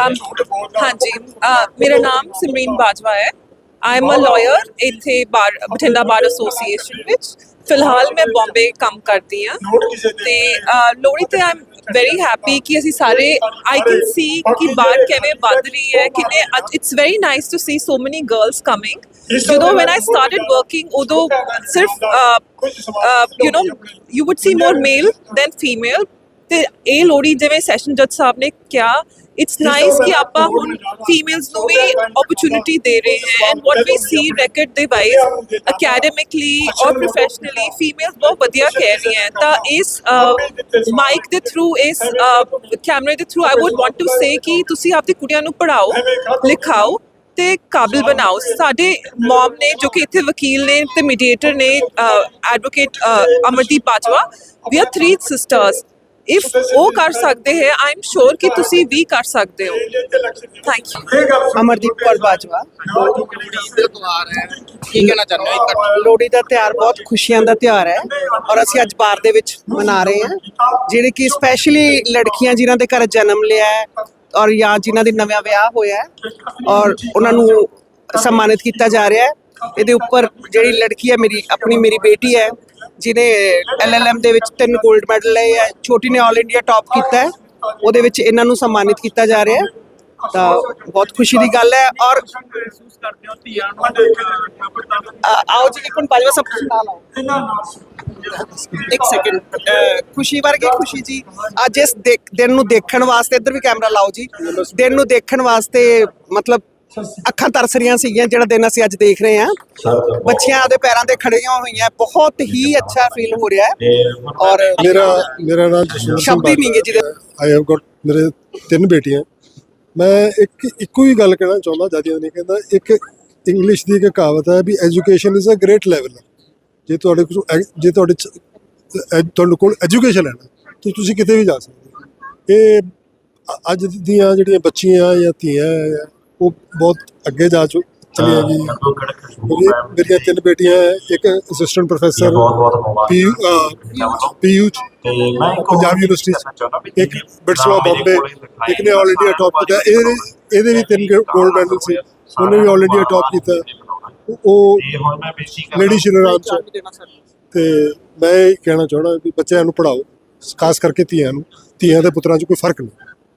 Um, ਹਾਂਜੀ uh, ਮੇਰਾ ਨਾਮ ਸਿਮਰਨ ਬਾਜਵਾ ਹੈ। ਆਈ ਐਮ ਅ ਲਾਇਰ ਇੱਥੇ ਬਾਰ, ਬਠਿੰਡਾ ਬਾਰ ਐਸੋਸੀਏਸ਼ਨ ਵਿੱਚ। ਫਿਲਹਾਲ ਮੈਂ ਬੰਬੇ ਕੰਮ ਕਰਦੀ ਹਾਂ। ਤੇ ਲੋਹੜੀ ਤੇ ਆਈ ਐਮ ਵੈਰੀ ਹੈਪੀ ਕਿ ਅਸੀਂ ਸਾਰੇ ਆਈ ਕੈਨ ਸੀ ਕਿ ਬਾਰ ਕਿਵੇਂ ਵੱਧ ਰਹੀ ਹੈ ਕਿੰਨੇ it's very nice to see so many girls coming ਜਦੋਂ when I started working, ਉਦੋਂ ਸਿਰਫ you know you would see more male than female ਤੇ ਇਹ ਲੋੜੀ ਜਿਵੇਂ ਸੈਸ਼ਨ ਜੱਜ ਸਾਹਿਬ ਨੇ ਕਿਹਾ ਇਟਸ ਨਾਈਸ ਕਿ ਆਪਾਂ ਹੁਣ ਫੀਮੇਲਸ ਨੂੰ ਵੀ ਓਪਰਚ्युनिटी ਦੇ ਰਹੇ ਹਾਂ ਐਂਡ ਵਾਟ ਵੀ ਸੀ ਰੈਕਟ ਦੇ ਵਾਈਜ਼ ਅਕੈਡੈਮਿਕਲੀ ਔਰ ਪ੍ਰੋਫੈਸ਼ਨਲੀ ਫੀਮੇਲਸ ਬਹੁਤ ਵਧੀਆ ਕਹਿ ਰਹੀਆਂ ਹੈ। ਤਾਂ ਇਸ ਮਾਈਕ ਦੇ ਥਰੂ ਇਸ ਕੈਮਰੇ ਦੇ through I would want to say ਕਿ ਤੁਸੀਂ ਆਪਣੀ ਕੁੜੀਆਂ ਨੂੰ ਪੜਾਓ ਲਿਖਾਓ ਤੇ ਕਾਬਿਲ ਬਣਾਓ। ਸਾਡੇ ਮੌਮ ਨੇ ਜੋ ਕਿ ਇੱਥੇ ਵਕੀਲ ਨੇ ਤੇ ਮੀਡੀਏਟਰ ਨੇ advocate Amardeep Bajwa we are three sisters if ਉਹ ਕਰ ਸਕਦੇ ਹੈ ਆਈ ਐਮ ਸ਼ੋਰ ਕਿ ਤੁਸੀਂ ਵੀ ਕਰ ਸਕਦੇ ਹੋ। Thank you Amardeep Kaur Bajwa. ਦੇ ਤਿਉਹਾਰ ਹੈ ਕੀ ਕਹਿਣਾ ਚਾਹੁੰਦੇ ਹੋ? ਇੱਕ ਲੋਹੜੀ ਦਾ ਤਿਉਹਾਰ ਬਹੁਤ ਖੁਸ਼ੀਆਂ ਦਾ ਤਿਉਹਾਰ ਹੈ ਔਰ ਅਸੀਂ ਅੱਜ ਬਾਰ ਦੇ ਵਿੱਚ ਮਨਾ ਰਹੇ ਹਾਂ। ਜਿਹੜੇ ਕਿ ਸਪੈਸ਼ਲੀ ਲੜਕੀਆਂ ਜਿਨ੍ਹਾਂ ਦੇ ਘਰ ਜਨਮ ਲਿਆ ਹੈ ਔਰ ਜਾਂ ਜਿਨ੍ਹਾਂ ਦੇ ਨਵਾਂ ਵਿਆਹ ਹੋਇਆ ਹੈ ਔਰ ਉਹਨਾਂ ਨੂੰ ਸਨਮਾਨਿਤ ਕੀਤਾ ਜਾ ਰਿਹਾ ਹੈ। ਇਹਦੇ ਉੱਪਰ ਜਿਹੜੀ ਲੜਕੀ ਹੈ ਮੇਰੀ ਆਪਣੀ ਮੇਰੀ ਬੇਟੀ ਹੈ ਜਿਹਨੇ ਐਲਐਲਐਮ ਦੇ ਵਿੱਚ ਤਿੰਨ 골ਡ ਮੈਡਲ ਲਏ ਹੈ ਛੋਟੀ ਨੇ 올 ਇੰਡੀਆ ਟੌਪ ਕੀਤਾ ਹੈ। ਉਹਦੇ ਵਿੱਚ ਇਹਨਾਂ ਨੂੰ ਸਨਮਾਨਿਤ ਕੀਤਾ ਜਾ ਰਿਹਾ ਹੈ। ਤਾਂ ਬਹੁਤ ਖੁਸ਼ੀ ਦੀ ਗੱਲ ਹੈ ਔਰ ਆ- ਆਓ ਜੀ, ਇੱਕ ਮਿੰਟ ਬਾਜਵਾ ਸਭ ਕੁਝ ਨਾਲ ਆਓ ਇੱਕ ਸੈਕਿੰਡ ਖੁਸ਼ੀ ਵਰਗੀ ਖੁਸ਼ੀ ਜੀ। ਅੱਜ ਇਸ ਦੇਖ- ਦਿਨ ਨੂੰ ਦੇਖਣ ਵਾਸਤੇ, ਇੱਧਰ ਵੀ ਕੈਮਰਾ ਲਾਓ ਜੀ। ਦਿਨ ਨੂੰ ਦੇਖਣ ਵਾਸਤੇ, ਮਤਲਬ ਅੱਖਾਂ ਤਰਸ ਰਹੀਆਂ ਸੀਗੀਆਂ ਜਿਹੜਾ ਦਿਨ ਅਸੀਂ ਅੱਜ ਦੇਖ ਰਹੇ ਹਾਂ। ਬੱਚੀਆਂ ਆਪਦੇ ਪੈਰਾਂ ਤੇ ਖੜੀਆਂ ਹੋਈਆਂ ਬਹੁਤ ਹੀ ਅੱਛਾ ਫੀਲ ਹੋ ਰਿਹਾ ਹੈ। ਔਰ ਮੇਰਾ ਮੇਰਾ ਨਾਮ ਸਿੰਘ ਸ਼ਬਦ ਹੀ ਨਹੀਂ ਗੇ ਜਿਹਦੇ ਆਈ ਹੈਵ ਗਾਟ ਮੇਰੇ ਤਿੰਨ ਬੇਟੀਆਂ। ਮੈਂ ਇੱਕ ਇੱਕੋ ਹੀ ਗੱਲ ਕਹਿਣਾ ਚਾਹੁੰਦਾ ਜ਼ਿਆਦਾ ਨਹੀਂ ਕਹਿੰਦਾ ਇੱਕ ਇੰਗਲਿਸ਼ ਦੀ ਇੱਕ ਕਹਾਵਤ ਹੈ ਵੀ education is a great level ਜੇ ਤੁਹਾਡੇ ਕੋਲ ਜੇ ਤੁਹਾਡੇ ਤੁਹਾਡੇ ਕੋਲ ਐਜੂਕੇਸ਼ਨ ਹੈ ਨਾ ਤਾਂ ਤੁਸੀਂ ਕਿਤੇ ਵੀ ਜਾ ਸਕਦੇ ਹੋ। ਇਹ ਅੱਜ ਦੀਆਂ ਜਿਹੜੀਆਂ ਬੱਚੀਆਂ ਜਾਂ ਧੀਆਂ ਆ, ਉਹ ਬਹੁਤ ਅੱਗੇ ਜਾ ਚੁ ਮੇਰੀ- ਮੇਰੀਆਂ ਤਿੰਨ ਬੇਟੀਆਂ ਹੈ, ਇੱਕ ਅਸਿਸਟੈਂਟ ਪ੍ਰੋਫੈਸਰ ਪੀਯੂ ਪੀਯੂ ਚ। ਪੰਜਾਬ ਯੂਨੀਵਰਸਿਟੀ ਚ। ਇੱਕ ਬਿਟਸਵਾ ਬੰਬੇ ਇੱਕ ਨੇ ਆਲ ਇੰਡੀਆ ਟੌਪ ਕੀਤਾ। ਇਹਦੇ ਇਹਦੇ ਵੀ ਤਿੰਨ 골ਡ ਮੈਡਲ ਸੀ। ਉਹਨੇ ਵੀ ਆਲ ਇੰਡੀਆ ਟੌਪ ਕੀਤਾ। ਉਹ ਲੇਡੀ ਸ਼੍ਰੀ ਰਾਮ ਚ ਤੇ ਮੈਂ ਇਹ ਕਹਿਣਾ ਚਾਹਣਾ ਵੀ ਬੱਚਿਆਂ ਨੂੰ ਪੜਾਓ ਖਾਸ ਕਰਕੇ ਧੀਆਂ ਨੂੰ। ਧੀਆਂ ਦੇ ਪੁੱਤਰਾਂ 'ਚ ਕੋਈ ਫ਼ਰਕ ਨਹੀਂ।